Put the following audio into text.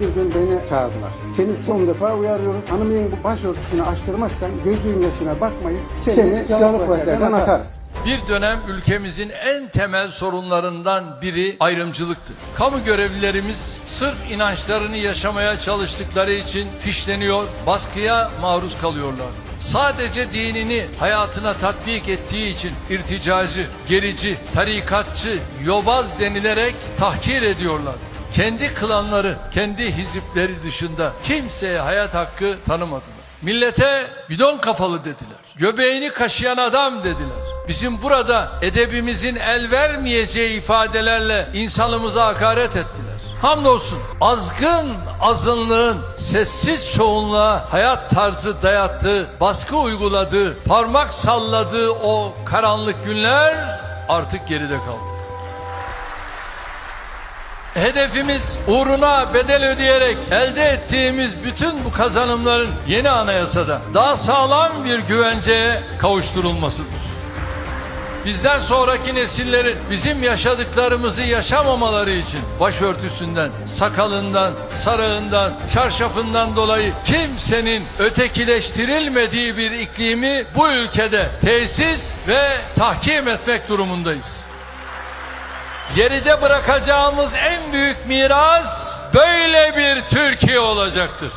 bir gün beni çağırdılar. Seni son defa uyarıyoruz. Hanımın bu başörtüsünü açtırmazsan gözün yaşına bakmayız. Seni, canlı pratikten atarız. Bir dönem ülkemizin en temel sorunlarından biri ayrımcılıktı. Kamu görevlilerimiz sırf inançlarını yaşamaya çalıştıkları için fişleniyor, baskıya maruz kalıyorlar. Sadece dinini hayatına tatbik ettiği için irticacı, gerici, tarikatçı, yobaz denilerek tahkir ediyorlar. Kendi klanları, kendi hizipleri dışında kimseye hayat hakkı tanımadılar. Millete bidon kafalı dediler. Göbeğini kaşıyan adam dediler. Bizim burada edebimizin el vermeyeceği ifadelerle insanımıza hakaret ettiler. Hamdolsun azgın azınlığın sessiz çoğunluğa hayat tarzı dayattığı, baskı uyguladığı, parmak salladığı o karanlık günler artık geride kaldı. Hedefimiz uğruna bedel ödeyerek elde ettiğimiz bütün bu kazanımların yeni anayasada daha sağlam bir güvenceye kavuşturulmasıdır. Bizden sonraki nesillerin bizim yaşadıklarımızı yaşamamaları için başörtüsünden, sakalından, sarığından, çarşafından dolayı kimsenin ötekileştirilmediği bir iklimi bu ülkede tesis ve tahkim etmek durumundayız. Geride bırakacağımız en büyük miras böyle bir Türkiye olacaktır.